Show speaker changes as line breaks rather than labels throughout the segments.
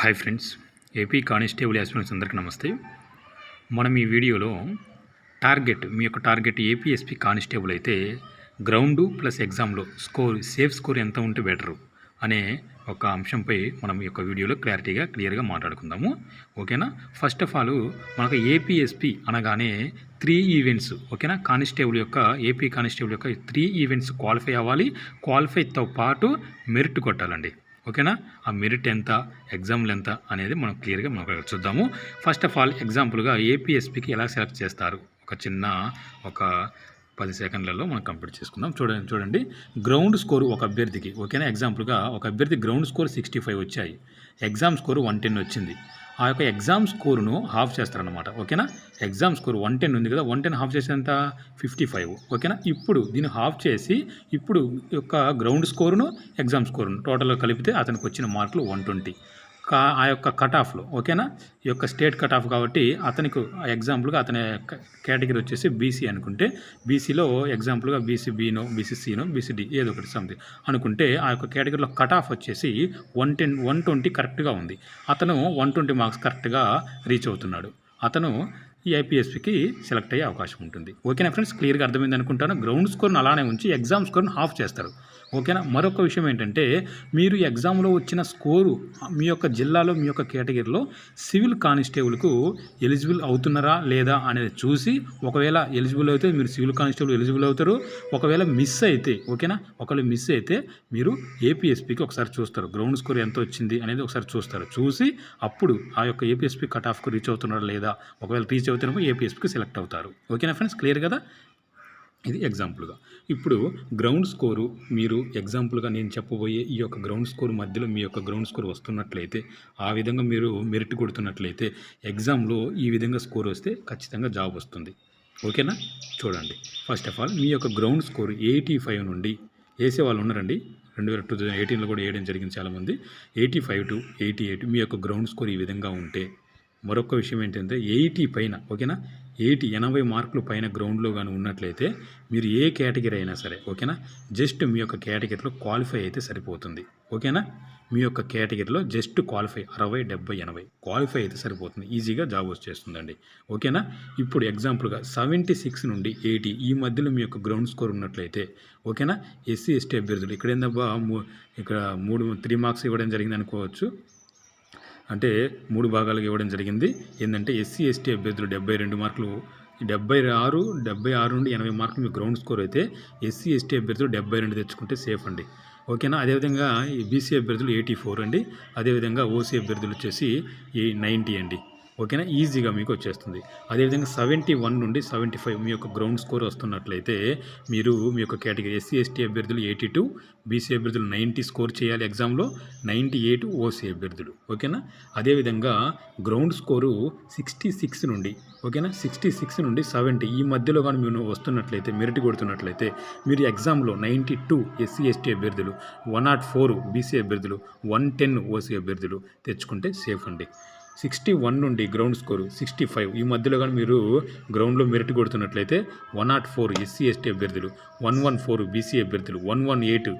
Hi friends AP constable aspirants అందరికీ నమస్తే. మనం ఈ వీడియోలో టార్గెట్ మీ యొక్క టార్గెట్ ఏపీఎస్పీ కానిస్టేబుల్ అయితే గ్రౌండ్ ప్లస్ ఎగ్జామ్లో స్కోర్ సేఫ్ స్కోర్ ఎంత ఉంటే బెటరు అనే ఒక అంశంపై మనం ఈ యొక్క వీడియోలో క్లారిటీగా క్లియర్గా మాట్లాడుకుందాము. ఓకేనా? ఫస్ట్ ఆఫ్ ఆల్ మనకు ఏపీఎస్పీ అనగానే త్రీ ఈవెంట్స్ ఓకేనా? కానిస్టేబుల్ యొక్క ఏపీ కానిస్టేబుల్ యొక్క త్రీ ఈవెంట్స్ క్వాలిఫై అవ్వాలి. క్వాలిఫైతో పాటు మెరిట్ కొట్టాలండి. ఓకేనా? ఆ మెరిట్ ఎంత ఎగ్జామ్లు ఎంత అనేది మనం క్లియర్గా మనం చూద్దాము. ఫస్ట్ ఆఫ్ ఆల్ ఎగ్జాంపుల్గా ఏపీఎస్పీకి ఎలా సెలెక్ట్ చేస్తారు? ఒక చిన్న ఒక పది సెకండ్లలో మనం కంప్లీట్ చేసుకుందాం. చూడండి చూడండి. గ్రౌండ్ స్కోర్ ఒక అభ్యర్థికి ఓకేనా? ఎగ్జాంపుల్గా ఒక అభ్యర్థి గ్రౌండ్ స్కోర్ సిక్స్టీ ఫైవ్ వచ్చాయి. ఎగ్జామ్ స్కోర్ వన్ టెన్ వచ్చింది. ఆ యొక్క ఎగ్జామ్ స్కోరును హాఫ్ చేస్తారనమాట ఓకేనా? ఎగ్జామ్ స్కోర్ వన్ టెన్ ఉంది కదా వన్ టెన్ హాఫ్ చేసి ఎంత ఫిఫ్టీ ఫైవ్ ఓకేనా? ఇప్పుడు దీన్ని హాఫ్ చేసి ఇప్పుడు యొక్క గ్రౌండ్ స్కోరును ఎగ్జామ్ స్కోరును టోటల్గా కలిపితే అతనికి వచ్చిన మార్కులు వన్ ట్వంటీ ఆ యొక్క కట్ ఆఫ్లో ఓకేనా? ఈ యొక్క స్టేట్ కట్ ఆఫ్ కాబట్టి అతనికి ఎగ్జాంపుల్గా అతని కేటగిరీ వచ్చేసి బీసీ అనుకుంటే బీసీలో ఎగ్జాంపుల్గా బీసీ బీనో బీసీ సీనో బీసీ డి ఏదో ఒకటి సంథింగ్ అనుకుంటే ఆ యొక్క కేటగిరీలో కట్ ఆఫ్ వచ్చేసి వన్ టెన్ వన్ ట్వంటీ కరెక్ట్గా ఉంది. అతను వన్ ట్వంటీ మార్క్స్ కరెక్ట్గా రీచ్ అవుతున్నాడు. అతను ఈ ఐపీఎస్పీకి సెలెక్ట్ అయ్యే అవకాశం ఉంటుంది. ఓకేనా ఫ్రెండ్స్ క్లియర్గా అర్థమైంది అనుకుంటాను. గ్రౌండ్ స్కోర్ను అలానే ఉంచి ఎగ్జామ్ స్కోర్ను హాఫ్ చేస్తారు. ఓకేనా? మరొక విషయం ఏంటంటే మీరు ఎగ్జామ్లో వచ్చిన స్కోరు మీ యొక్క జిల్లాలో మీ యొక్క కేటగిరీలో సివిల్ కానిస్టేబుల్కు ఎలిజిబుల్ అవుతున్నారా లేదా అనేది చూసి ఒకవేళ ఎలిజిబుల్ అయితే మీరు సివిల్ కానిస్టేబుల్ ఎలిజిబుల్ అవుతారు. ఒకవేళ మిస్ అయితే ఓకేనా? ఒకవేళ మిస్ అయితే మీరు ఏపీఎస్పీకి ఒకసారి చూస్తారు. గ్రౌండ్ స్కోర్ ఎంత వచ్చింది అనేది ఒకసారి చూస్తారు. చూసి అప్పుడు ఆ యొక్క ఏపీఎస్పీ కట్ ఆఫ్కు రీచ్ అవుతున్నారా లేదా? ఒకవేళ రీచ్ అవుతున్నప్పుడు ఏపీఎస్పీకి సెలెక్ట్ అవుతారు. ఓకేనా ఫ్రెండ్స్? క్లియర్ కదా? ఇది ఎగ్జాంపుల్గా ఇప్పుడు గ్రౌండ్ స్కోరు మీరు ఎగ్జాంపుల్గా నేను చెప్పబోయే ఈ యొక్క గ్రౌండ్ స్కోర్ మధ్యలో మీ యొక్క గ్రౌండ్ స్కోర్ వస్తున్నట్లయితే ఆ విధంగా మీరు మెరిట్ కొడుతున్నట్లయితే ఎగ్జామ్లో ఈ విధంగా స్కోర్ వస్తే ఖచ్చితంగా జాబ్ వస్తుంది. ఓకేనా చూడండి. ఫస్ట్ ఆఫ్ ఆల్ మీ యొక్క గ్రౌండ్ స్కోర్ ఎయిటీ ఫైవ్ నుండి వేసే వాళ్ళు ఉన్నారండి. రెండు వేల టూ థౌజండ్ ఎయిటీన్లో కూడా వేయడం జరిగింది చాలామంది. Eighty five to eighty eight మీ యొక్క గ్రౌండ్ స్కోర్ ఈ విధంగా ఉంటే మరొక విషయం ఏంటంటే ఎయిటీ పైన ఓకేనా ఎయిటీ ఎనభై మార్కులు పైన గ్రౌండ్లో కానీ ఉన్నట్లయితే మీరు ఏ కేటగిరీ అయినా సరే ఓకేనా? జస్ట్ మీ యొక్క కేటగిరీలో క్వాలిఫై అయితే సరిపోతుంది ఓకేనా? మీ యొక్క కేటగిరీలో జస్ట్ క్వాలిఫై అరవై డెబ్బై ఎనభై క్వాలిఫై అయితే సరిపోతుంది ఈజీగా జాబ్ వచ్చేస్తుందండి ఓకేనా? ఇప్పుడు ఎగ్జాంపుల్గా సెవెంటీ సిక్స్ నుండి ఎయిటీ ఈ మధ్యలో మీ యొక్క గ్రౌండ్ స్కోర్ ఉన్నట్లయితే ఓకేనా? ఎస్సీ ఎస్టీ అభ్యర్థులు ఇక్కడ ఏందబ్బా ఇక్కడ మూడు త్రీ మార్క్స్ ఇవ్వడం జరిగింది అనుకోవచ్చు అంటే మూడు భాగాలుగా ఇవ్వడం జరిగింది. ఏంటంటే ఎస్సీ ఎస్టీ అభ్యర్థులు డెబ్బై రెండు మార్కులు డెబ్బై ఆరు డెబ్బై ఆరు నుండి ఎనభై మార్కులు మీ గ్రౌండ్ స్కోర్ అయితే ఎస్సీ ఎస్టీ అభ్యర్థులు డెబ్బై రెండు తెచ్చుకుంటే సేఫ్ అండి. ఓకేనా అదేవిధంగా ఈ బీసీ అభ్యర్థులు ఎయిటీ ఫోర్ అండి. అదేవిధంగా ఓసీ అభ్యర్థులు వచ్చేసి ఈ నైంటీ అండి. ఓకేనా? ఈజీగా మీకు వచ్చేస్తుంది. అదేవిధంగా సెవెంటీ వన్ నుండి సెవెంటీ ఫైవ్ మీ యొక్క గ్రౌండ్ స్కోర్ వస్తున్నట్లయితే మీరు మీ యొక్క కేటగిరీ ఎస్సీ ఎస్టీ అభ్యర్థులు ఎయిటీ టూ బీసీ అభ్యర్థులు నైంటీ స్కోర్ చేయాలి ఎగ్జామ్లో నైంటీ ఎయిట్ ఓసీ అభ్యర్థులు. ఓకేనా? అదేవిధంగా గ్రౌండ్ స్కోరు సిక్స్టీ సిక్స్ నుండి ఓకేనా? సిక్స్టీ సిక్స్ నుండి సెవెంటీ. ఈ మధ్యలో కానీ మీరు వస్తున్నట్లయితే మెరిట్ కొడుతున్నట్లయితే మీరు ఎగ్జామ్లో నైంటీ టూ ఎస్సీ ఎస్టీ అభ్యర్థులు వన్ నాట్ ఫోర్ బీసీ అభ్యర్థులు వన్ టెన్ ఓసీ అభ్యర్థులు తెచ్చుకుంటే సేఫ్ అండి. సిక్స్టీ వన్ నుండి గ్రౌండ్ స్కోరు సిక్స్టీ ఫైవ్. ఈ మధ్యలో కానీ మీరు గ్రౌండ్లో merit కొడుతున్నట్లయితే one nought four SC ST అభ్యర్థులు వన్ వన్ ఫోర్ బీసీ అభ్యర్థులు వన్ వన్ ఎయిట్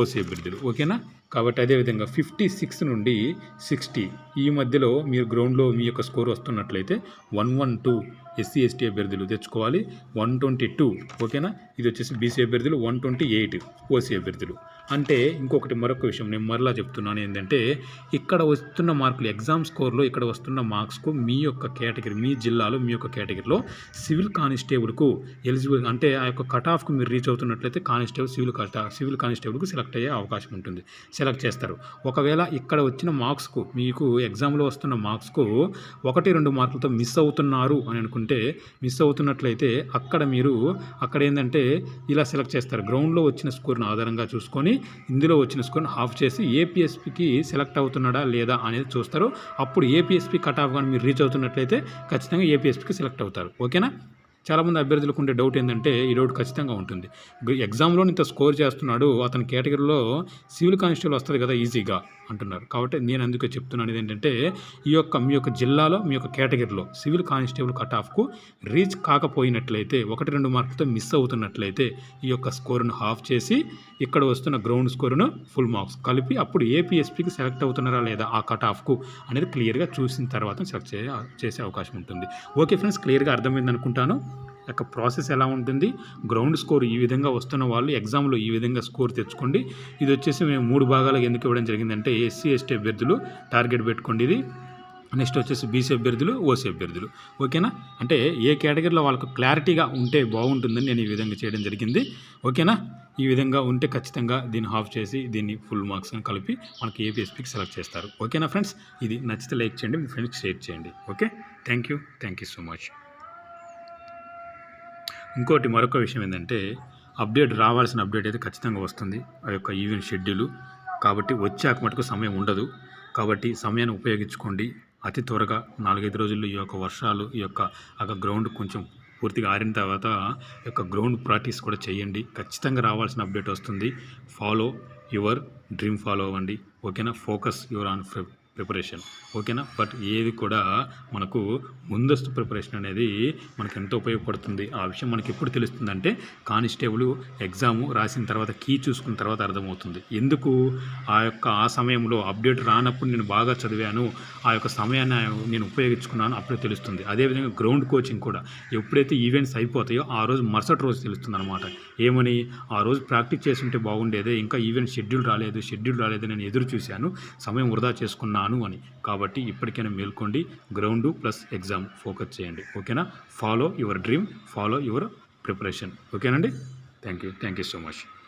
ఓసీ అభ్యర్థులు. ఓకేనా? కాబట్టి అదేవిధంగా ఫిఫ్టీ సిక్స్ నుండి సిక్స్టీ. ఈ మధ్యలో మీరు గ్రౌండ్లో మీ యొక్క score వస్తున్నట్లయితే one one two SC ST అభ్యర్థులు తెచ్చుకోవాలి వన్ ట్వంటీ టూ. ఓకేనా? ఇది వచ్చేసి బీసీ అభ్యర్థులు వన్ ట్వంటీ ఎయిట్ ఓసీ అభ్యర్థులు. అంటే ఇంకొకటి మరొక విషయం నేను మరలా చెప్తున్నాను ఏంటంటే ఇక్కడ వస్తున్న మార్కులు ఎగ్జామ్ స్కోర్లో ఇక్కడ వస్తున్న మార్క్స్కు మీ యొక్క కేటగిరీ మీ జిల్లాలో మీ యొక్క కేటగిరీలో సివిల్ కానిస్టేబుల్కు ఎలిజిబుల్ అంటే ఆ యొక్క కట్ ఆఫ్కు మీరు రీచ్ అవుతున్నట్లయితే కానిస్టేబుల్ సివిల్ కట్ సివిల్ కానిస్టేబుల్కు సెలెక్ట్ అయ్యే అవకాశం ఉంటుంది సెలెక్ట్ చేస్తారు. ఒకవేళ ఇక్కడ వచ్చిన మార్క్స్కు మీకు ఎగ్జామ్లో వస్తున్న మార్క్స్కు ఒకటి రెండు మార్కులతో మిస్ అవుతున్నారు అని అనుకుంటే మిస్ అవుతున్నట్లయితే అక్కడ మీరు అక్కడ ఏంటంటే ఇలా సెలెక్ట్ చేస్తారు. గ్రౌండ్లో వచ్చిన స్కోర్ను ఆధారంగా చూసుకొని ఇందులో వచ్చిన స్కోర్ని హాఫ్ చేసి ఏపీఎస్పీకి సెలెక్ట్ అవుతున్నాడా లేదా అనేది చూస్తారు. అప్పుడు ఏపీఎస్పీ కట్ ఆఫ్ కానీ మీరు రీచ్ అవుతున్నట్లయితే ఖచ్చితంగా ఏపీఎస్పీకి సెలెక్ట్ అవుతారు. ఓకేనా చాలామంది అభ్యర్థులకు ఉండే డౌట్ ఏంటంటే ఈ డౌట్ ఖచ్చితంగా ఉంటుంది. ఎగ్జామ్లో ఇంత స్కోర్ చేస్తున్నాడు అతని కేటగిరీలో సివిల్ కానిస్టేబుల్ వస్తుంది కదా ఈజీగా అంటున్నారు. కాబట్టి నేను అందుకే చెప్తున్నాను ఏంటంటే ఈ యొక్క మీ యొక్క జిల్లాలో మీ యొక్క కేటగిరీలో సివిల్ కానిస్టేబుల్ కట్ ఆఫ్కు రీచ్ కాకపోయినట్లయితే ఒకటి రెండు మార్కులతో మిస్ అవుతున్నట్లయితే ఈ యొక్క స్కోరును హాఫ్ చేసి ఇక్కడ వస్తున్న గ్రౌండ్ స్కోరును ఫుల్ మార్క్స్ కలిపి అప్పుడు ఏపీఎస్పీకి సెలెక్ట్ అవుతున్నారా లేదా ఆ కట్ ఆఫ్కు అనేది క్లియర్గా చూసిన తర్వాత సెలెక్ట్ చేసే అవకాశం ఉంటుంది. ఓకే ఫ్రెండ్స్ క్లియర్గా అర్థమైంది అనుకుంటాను. యొక్క ప్రాసెస్ ఎలా ఉంటుంది? గ్రౌండ్ స్కోర్ ఈ విధంగా వస్తున్న వాళ్ళు ఎగ్జామ్లో ఈ విధంగా స్కోర్ తెచ్చుకోండి. ఇది వచ్చేసి మేము మూడు భాగాలకు ఎందుకు ఇవ్వడం జరిగిందంటే ఎస్సీ ఎస్టీ అభ్యర్థులు టార్గెట్ పెట్టుకోండి ఇది. నెక్స్ట్ వచ్చేసి బీసీ అభ్యర్థులు ఓసీ అభ్యర్థులు. ఓకేనా? అంటే ఏ కేటగిరీలో వాళ్ళకు క్లారిటీగా ఉంటే బాగుంటుందని నేను ఈ విధంగా చేయడం జరిగింది. ఓకేనా? ఈ విధంగా ఉంటే ఖచ్చితంగా దీన్ని హాఫ్ చేసి దీన్ని ఫుల్ మార్క్స్ కలిపి మనకి ఏపీఎస్పీకి సెలెక్ట్ చేస్తారు. ఓకేనా ఫ్రెండ్స్? ఇది నచ్చితే లైక్ చేయండి మీ ఫ్రెండ్స్కి షేర్ చేయండి. Okay? Thank you thank you so much. ఇంకోటి మరొక విషయం ఏంటంటే అప్డేట్ రావాల్సిన అప్డేట్ అయితే ఖచ్చితంగా వస్తుంది. ఆ యొక్క ఈవెంట్ షెడ్యూలు. కాబట్టి వచ్చాక మటుకు సమయం ఉండదు. కాబట్టి సమయాన్ని ఉపయోగించుకోండి. అతి త్వరగా నాలుగైదు రోజుల్లో ఈ యొక్క వర్షాలు ఈ యొక్క ఆ గ్రౌండ్ కొంచెం పూర్తిగా ఆరిన తర్వాత ఈ యొక్క గ్రౌండ్ ప్రాక్టీస్ కూడా చేయండి. ఖచ్చితంగా రావాల్సిన అప్డేట్ వస్తుంది. ఫాలో యువర్ డ్రీమ్ ఫాలో అవ్వండి ఓకేనా? ఫోకస్ యువర్ ఆన్ ప్రిపరేషన్ ఓకేనా? బట్ ఏది కూడా మనకు ముందస్తు ప్రిపరేషన్ అనేది మనకు ఎంతో ఉపయోగపడుతుంది. ఆ విషయం మనకి ఎప్పుడు తెలుస్తుందంటే కానిస్టేబుల్ ఎగ్జాము రాసిన తర్వాత కీ చూసుకున్న తర్వాత అర్థమవుతుంది. ఎందుకు? ఆ యొక్క ఆ సమయంలో అప్డేట్ రానప్పుడు నేను బాగా చదివాను. ఆ యొక్క సమయాన్ని నేను ఉపయోగించుకున్నాను అప్పుడే తెలుస్తుంది. అదేవిధంగా గ్రౌండ్ కోచింగ్ కూడా. ఎప్పుడైతే ఈవెంట్స్ అయిపోతాయో ఆ రోజు మరుసటి రోజు తెలుస్తుంది అనమాట ఏమని? ఆ రోజు ప్రాక్టీస్ చేస్తుంటే బాగుండేదే. ఇంకా ఈవెంట్ షెడ్యూల్ రాలేదు షెడ్యూల్ రాలేదు నేను ఎదురు చూశాను. సమయం వృధా చేసుకున్నాను అని. కాబట్టి ఇప్పటికైనా మేల్కోండి. గ్రౌండ్ ప్లస్ ఎగ్జామ్ ఫోకస్ చేయండి. ఓకేనా? Follow your dream follow your preparation. ఓకేనండి? Thank you thank you so much.